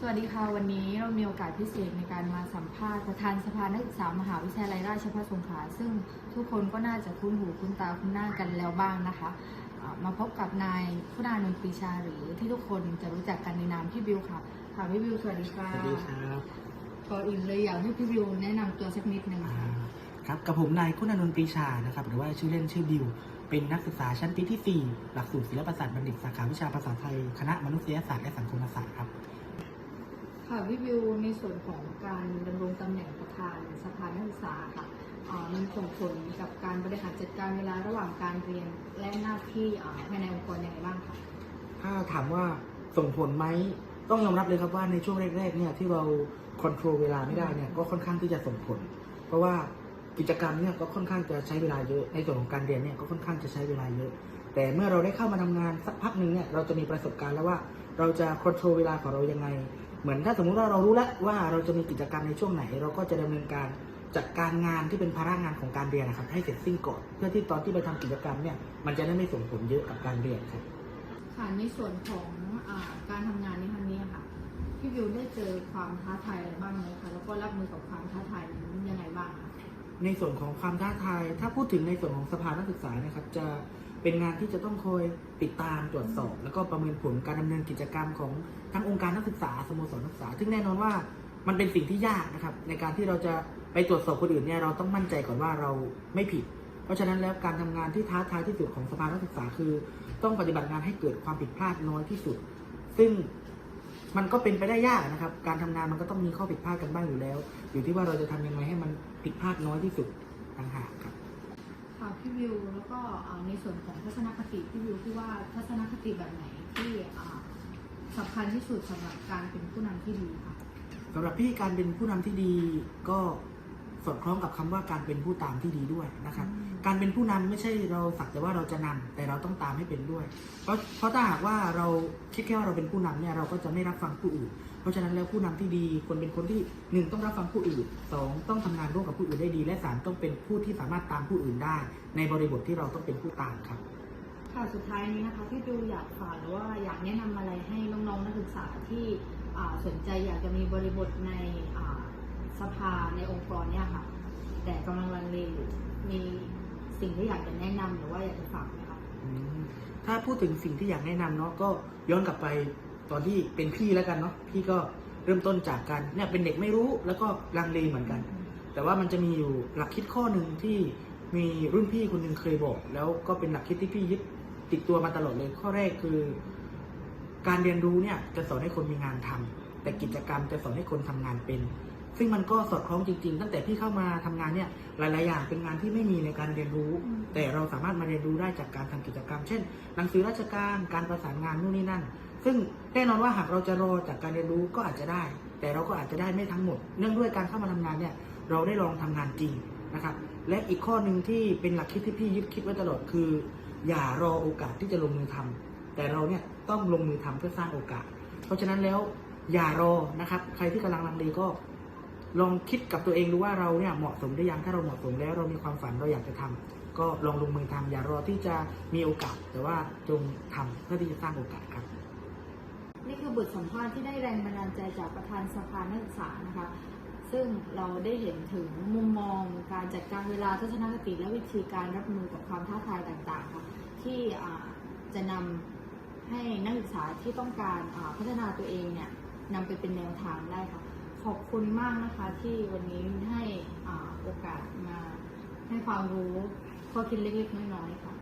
สวัสดีค่ะ วันนี้เรามีโอกาสพิเศษในการมาสัมภาษณ์ประธานสภานักศึกษามหาวิทยาลัยราชภัฏสงขลาซึ่งทุกคนก็น่าจะคุ้นหูคุ้นตาคุ้นหน้ากันแล้วบ้างนะคะอ่ามาพบกับนายคุณานนท์ปรีชาหรือที่ทุกคนจะรู้จักกันในนามพี่บิวค่ะค่ะพี่บิวสวัสดีค่ะสวัสดีครับก่อนอื่นเลยอยากให้พี่บิวแนะนำตัวสักนิดหนึ่งอ่าค่ะครับกับผมนายคุณานนท์ปรีชานะครับหรือว่าชื่อเล่นชื่อบิวเป็นนักศึกษาชั้นปีที่ 4 หลักสูตรศิลปศาสตร์บัณฑิตสาขาวิชาภาษาไทย คณะมนุษยศาสตร์และสังคมศาสตร์ครับ ค่ะพี่บิวในส่วนของการดำรงตำแหน่งประธานสภานักศึกษาค่ะมันส่งผลกับการบริหารจัดการเวลาระหว่างการเรียนและหน้าที่ภายในองค์กรอยังไงบ้างคะถ้าถามว่าส่งผลไหมต้องยอมรับเลยครับว่าในช่วงแรกๆเนี่ยที่เราค o n t r o l เวลาไม่ได้เนี่ยก็ค่อนข้างที่จะส่งผล เพราะว่ากิจกรรมเนี่ยก็ค่อนข้างจะใช้เวลาเยอะในส่วนของการเรียนเนี่ยก็ค่อนข้างจะใช้เวลาเยอะ แต่เมื่อเราได้เข้ามาทำงานสักพักหนึ่งเนี่ยเราจะมีประสบการณ์แล้วว่าเราจะค o n t r o l เวลาของเรายังไง เหมือนถ้าสมมุติว่าเรารู้แล้วว่าเราจะมีกิจกรรมในช่วงไหน เราก็จะดำเนินการจัดการงานที่เป็นภาระงานของการเรียนนะครับให้เสร็จสิ้นก่อนเพื่อที่ตอนที่ไปทำกิจกรรมเนี่ยมันจะได้ไม่ส่งผลเยอะกับการเรียนครับค่ะในส่วนของอาการทำงานในครั้งนี้ค่ะพี่บิวได้เจอความท้าทายอะไรบ้างไหมคะแล้วก็รับมือกับความท้าทายนั้นยังไงบ้างคะในส่วนของความท้าทาย ถ้าพูดถึงในส่วนของสภานักศึกษานะครับจะ เป็นงานที่จะต้องคอยติดตามตรวจสอบ แล้วก็ประเมินผลการดำเนินกิจกรรมของทั้งองค์การนักศึกษาสโมสรนักศึกษา ซึ่งแน่นอนว่ามันเป็นสิ่งที่ยากนะครับ ในการที่เราจะไปตรวจสอบคนอื่นเนี่ยเราต้องมั่นใจก่อนว่าเราไม่ผิด เพราะฉะนั้นแล้วการทำงานที่ท้าทายที่สุดของสภานักศึกษาคือ ต้องปฏิบัติงานให้เกิดความผิดพลาดน้อยที่สุด ซึ่งมันก็เป็นไปได้ยากนะครับ การทำงานมันก็ต้องมีข้อผิดพลาดกันบ้างอยู่แล้ว อยู่ที่ว่าเราจะทำยังไงให้มันผิดพลาดน้อยที่สุดต่างหากครับ พี่วิวแล้วก็ในส่วนของทัศนคติพี่วิวคิดว่าทัศนคติแบบไหนที่สำสำคัญที่สุดสำหรับการเป็นผู้นำที่ดีค่ะสำหรับพี่การเป็นผู้นำที่ดีก็ สอดคล้องกับคำว่าการเป็นผู้ตามที่ดีด้วยนะครับอืมการเป็นผู้นำไม่ใช่เราสักแต่ว่าเราจะนำแต่เราต้องตามให้เป็นด้วย เพราะเพราะถ้าหากว่าเราคิดแค่ว่าเราเป็นผู้นำเนี่ยเราก็จะไม่รับฟังผู้อื่น เพราะฉะนั้นแล้วผู้นำที่ดีควรเป็นคนที่หนึ่งต้องรับฟังผู้อื่นสองต้องทำงานร่วมกับผู้อื่นได้ดี และสามต้องเป็นผู้ที่สามารถตามผู้อื่นได้ ในบริบทที่เราต้องเป็นผู้ตามครับค่ะสุดท้ายนี้นะคะพี่บิวอยากฝากหรือว่าอยากแนะนำอะไรให้น้องๆนักศึกษาที่อ่าสนใจอยากจะมีบริบทในอ่า สภาในองค์กรเนี่ยค่ะ แต่กำลังลังเลอยู่มีสิ่งที่อยากจะแนะนำหรือว่าอยากจะฝากไหมคะอืมถ้าพูดถึงสิ่งที่อยากแนะนำเนาะก็ย้อนกลับไปตอนที่เป็นพี่แล้วกันเนาะพี่ก็เริ่มต้นจากการเนี่ยเป็นเด็กไม่รู้แล้วก็ลังเลเหมือนกัน แต่ว่ามันจะมีอยู่หลักคิดข้อหนึ่งที่มีรุ่นพี่คนหนึ่งเคยบอก แล้วก็เป็นหลักคิดที่พี่ยึดติดตัวมาตลอดเลยข้อแรกคือ การเรียนรู้เนี่ยจะสอนให้คนมีงานทำแต่กิจกรรมจะสอนให้คนทำงานเป็น ซึ่งมันก็สอดคล้องจริง ๆ ตั้งแต่พี่เข้ามาทำงานเนี่ยหลาย ๆ อย่างเป็นงานที่ไม่มีในการเรียนรู้อืมแต่เราสามารถมาเรียนรู้ได้จากการทำกิจกรรม เช่น หนังสือราชการการประสานงานนู่นนี่นั่น ซึ่งแน่นอนว่าหากเราจะรอจากการเรียนรู้ก็อาจจะได้ แต่เราก็อาจจะได้ไม่ทั้งหมด เนื่องด้วยการเข้ามาทำงานเนี่ยเราได้ลองทำงานจริงนะครับและอีกข้อหนึ่งที่เป็นหลักคิดที่พี่ยึดคิดไว้ตลอดคือ อย่ารอโอกาสที่จะลงมือทำแต่เราเนี่ยต้องลงมือทำเพื่อสร้างโอกาส เพราะฉะนั้นแล้วอย่ารอนะครับ ใครที่กำลังลังเลก็ ลองคิดกับตัวเองดูว่าเราเนี่ยเหมาะสมหรือยังถ้าเราเหมาะสมแล้วเรามีความฝันเราอยากจะทำก็ลองลงมือทำอย่ารอที่จะมีโอกาส แต่ว่าจงทำเพื่อที่จะสร้างโอกาสครับ นี่คือบทสัมภาษณ์ที่ได้แรงบันดาลใจจากประธานสภานักศึกษานะคะ ซึ่งเราได้เห็นถึงมุมมองการจัดการเวลาทัศนคติและวิธีการรับมือกับความท้าทายต่างๆค่ะที่จะนำให้นักศึกษาที่ต้องการพัฒนาตัวเองเนี่ยนำไปเป็นแนวทางได้ค่ะ คุณมากนะคะที่วันนี้ให้อโอกาสมาให้ความรู้ข้อคิดเล็กๆน้อยๆค่ะ